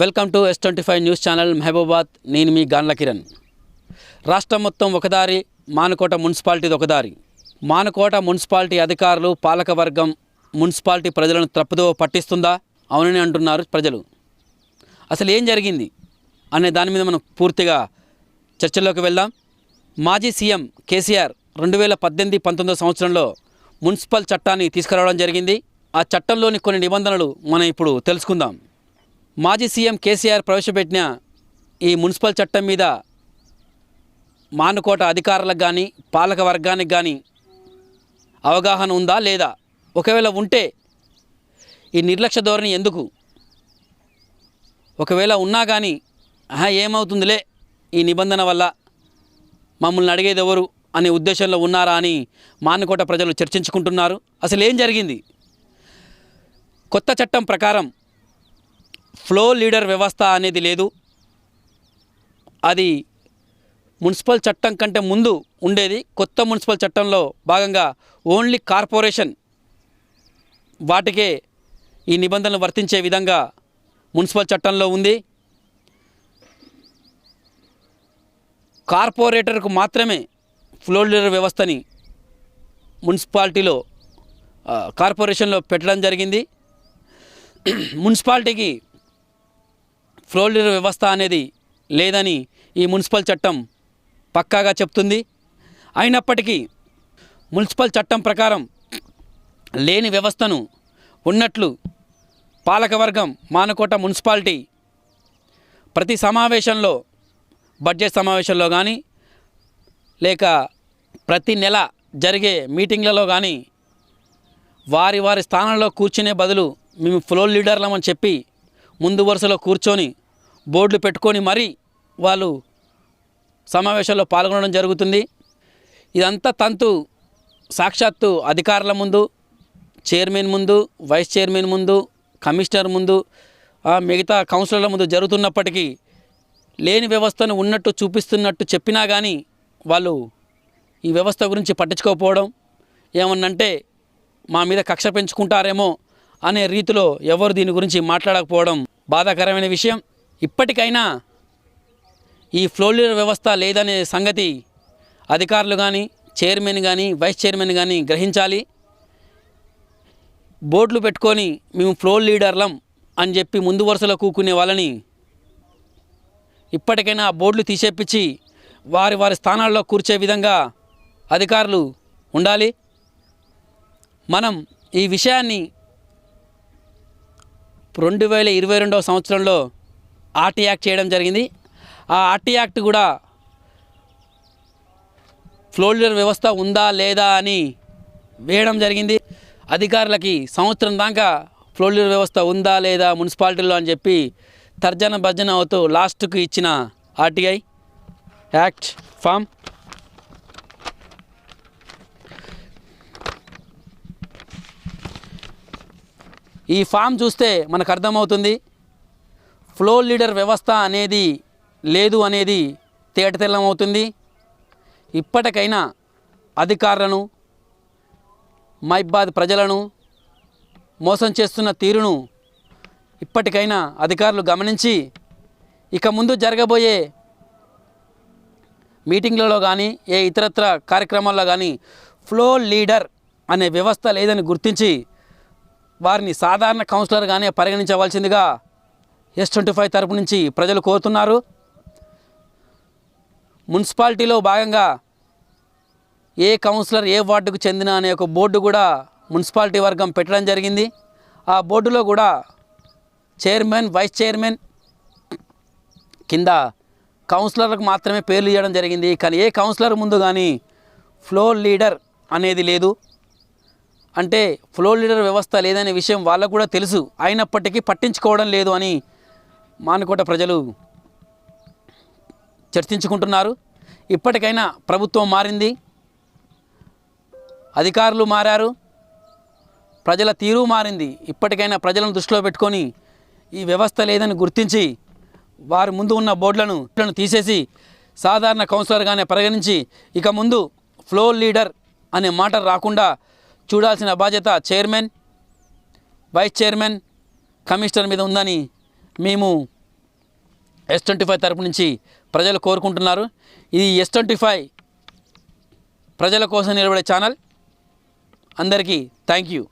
Welcome to S twenty five news channel Mahabubabad. నేను మీ గాన్ల కిరణ్. రాష్ట్రం మొత్తం ఒకదారి మానుకోట మున్సిపాలిటీది ఒకదారి. మానుకోట మున్సిపాలిటీ అధికారులు పాలకవర్గం మున్సిపాలిటీ ప్రజలను తప్పుదో పట్టిస్తుందా? అవునని అంటున్నారు ప్రజలు. అసలు ఏం జరిగింది? అనే దాని మీద మనం పూర్తిగా చర్చల్లోకి వెళ్దాం. మాజీ సీఎం కేసీఆర్ రెండు వేల పద్దెనిమిది పంతొమ్మిదో సంవత్సరంలో మున్సిపల్ చట్టాన్ని తీసుకురావడం జరిగింది. ఆ చట్టంలోని కొన్ని నిబంధనలు మనం ఇప్పుడు తెలుసుకుందాం. మాజీ సీఎం కేసీఆర్ ప్రవేశపెట్టిన ఈ మున్సిపల్ చట్టం మీద మానుకోట అధికారులకు కానీ పాలక వర్గానికి కానీ అవగాహన ఉందా లేదా? ఒకవేళ ఉంటే ఈ నిర్లక్ష్య ధోరణి ఎందుకు? ఒకవేళ ఉన్నా కానీ ఆహా ఏమవుతుందిలే? ఈ నిబంధన వల్ల మమ్మల్ని అడిగేది ఎవరు అనే ఉద్దేశంలో ఉన్నారా అని మానుకోట ప్రజలు చర్చించుకుంటున్నారు. అసలు ఏం జరిగింది? కొత్త చట్టం ప్రకారం ఫ్లో లీడర్ వ్యవస్థ అనేది లేదు. అది మున్సిపల్ చట్టం కంటే ముందు ఉండేది. కొత్త మున్సిపల్ చట్టంలో భాగంగా ఓన్లీ కార్పొరేషన్ వాటికే ఈ నిబంధనలు వర్తించే విధంగా మున్సిపల్ చట్టంలో ఉంది. కార్పొరేటర్కు మాత్రమే ఫ్లో లీడర్ వ్యవస్థని మున్సిపాలిటీలో కార్పొరేషన్లో పెట్టడం జరిగింది. మున్సిపాలిటీకి ఫ్లోర్ లీడర్ వ్యవస్థ అనేది లేదని ఈ మున్సిపల్ చట్టం పక్కాగా చెప్తుంది. అయినప్పటికీ మున్సిపల్ చట్టం ప్రకారం లేని వ్యవస్థను ఉన్నట్లు పాలకవర్గం మానకోట మున్సిపాలిటీ ప్రతి సమావేశంలో బడ్జెట్ సమావేశంలో కానీ లేక ప్రతి నెల జరిగే మీటింగ్లలో కానీ వారి వారి స్థానంలో కూర్చునే బదులు మేము ఫ్లోర్ లీడర్లమని చెప్పి ముందు వరుసలో కూర్చొని బోర్డులు పెట్టుకొని మరీ వాళ్ళు సమావేశంలో పాల్గొనడం జరుగుతుంది. ఇదంతా తంతు సాక్షాత్తు అధికారుల ముందు చైర్మన్ ముందు వైస్ చైర్మన్ ముందు కమిషనర్ ముందు ఆ, మిగతా కౌన్సిలర్ల ముందు జరుగుతున్నప్పటికీ లేని వ్యవస్థను ఉన్నట్టు చూపిస్తున్నట్టు చెప్పినా కానీ వాళ్ళు ఈ వ్యవస్థ గురించి పట్టించుకోకపోవడం ఏమన్నంటే మా మీద కక్ష పెంచుకుంటారేమో అనే రీతిలో ఎవరు దీని గురించి మాట్లాడకపోవడం బాధాకరమైన విషయం. ఇప్పటికైనా ఈ ఫ్లోలీడర్ వ్యవస్థ లేదనే సంగతి అధికారులు కానీ చైర్మన్ కానీ వైస్ చైర్మన్ కానీ గ్రహించాలి. బోర్డులు పెట్టుకొని మేము ఫ్లోర్ లీడర్లం అని చెప్పి ముందు వరుసలో కూకునే వాళ్ళని ఇప్పటికైనా ఆ బోర్డులు తీసేపించి వారి వారి స్థానాల్లో కూర్చే విధంగా అధికారులు ఉండాలి. మనం ఈ విషయాన్ని రెండు వేల ఇరవై రెండవ సంవత్సరంలో ఆర్టీ యాక్ట్ చేయడం జరిగింది. ఆ ఆర్టీ యాక్ట్ కూడా ఫ్లోర్ వ్యవస్థ ఉందా లేదా అని వేయడం జరిగింది. అధికారులకి సంవత్సరం దాకా ఫ్లోర్ వ్యవస్థ ఉందా లేదా మున్సిపాలిటీలో అని చెప్పి తర్జన భర్జన అవుతూ లాస్ట్కు ఇచ్చిన ఆర్టీఐ యాక్ట్ ఫామ్. ఈ ఫామ్ చూస్తే మనకు అర్థమవుతుంది. ఫ్లో లీడర్ వ్యవస్థ అనేది లేదు అనేది తేటతెల్లమవుతుంది. ఇప్పటికైనా అధికారులను మైబాద్ ప్రజలను మోసం చేస్తున్న తీరును ఇప్పటికైనా అధికారులు గమనించి ఇక ముందు జరగబోయే మీటింగ్లలో కానీ ఏ ఇతరత్ర కార్యక్రమాల్లో కానీ ఫ్లో లీడర్ అనే వ్యవస్థ లేదని గుర్తించి వారిని సాధారణ కౌన్సిలర్గానే పరిగణించవలసిందిగా ఎస్ ట్వంటీ ఫైవ్ తరపు నుంచి ప్రజలు కోరుతున్నారు. మున్సిపాలిటీలో భాగంగా ఏ కౌన్సిలర్ ఏ వార్డుకు చెందిన అనే ఒక బోర్డు కూడా మున్సిపాలిటీ వర్గం పెట్టడం జరిగింది. ఆ బోర్డులో కూడా చైర్మన్ వైస్ చైర్మన్ కింద కౌన్సిలర్లకు మాత్రమే పేర్లు ఇవ్వడం జరిగింది. కానీ ఏ కౌన్సిలర్ ముందు కానీ ఫ్లోర్ లీడర్ అనేది లేదు. అంటే ఫ్లోర్ లీడర్ వ్యవస్థ లేదనే విషయం వాళ్ళకు కూడా తెలుసు. అయినప్పటికీ పట్టించుకోవడం లేదు అని మానుకోట ప్రజలు చర్చించుకుంటున్నారు. ఇప్పటికైనా ప్రభుత్వం మారింది. అధికారులు మారారు. ప్రజల తీరు మారింది. ఇప్పటికైనా ప్రజలను దృష్టిలో పెట్టుకొని ఈ వ్యవస్థ లేదని గుర్తించి వారి ముందు ఉన్న బోర్డులను బోర్డులను తీసేసి సాధారణ కౌన్సిలర్గానే పరిగణించి ఇక ముందు ఫ్లోర్ లీడర్ అనే మాట రాకుండా చూడాల్సిన బాధ్యత చైర్మన్ వైస్ చైర్మన్ కమిషనర్ మీద ఉందని మేము ఎస్ ట్వంటీ ఫైవ్ తరపు నుంచి ప్రజలు కోరుకుంటున్నారు. ఇది ఎస్ ట్వంటీ ఫైవ్ ప్రజల కోసం నిలబడే ఛానల్. అందరికీ థ్యాంక్ యూ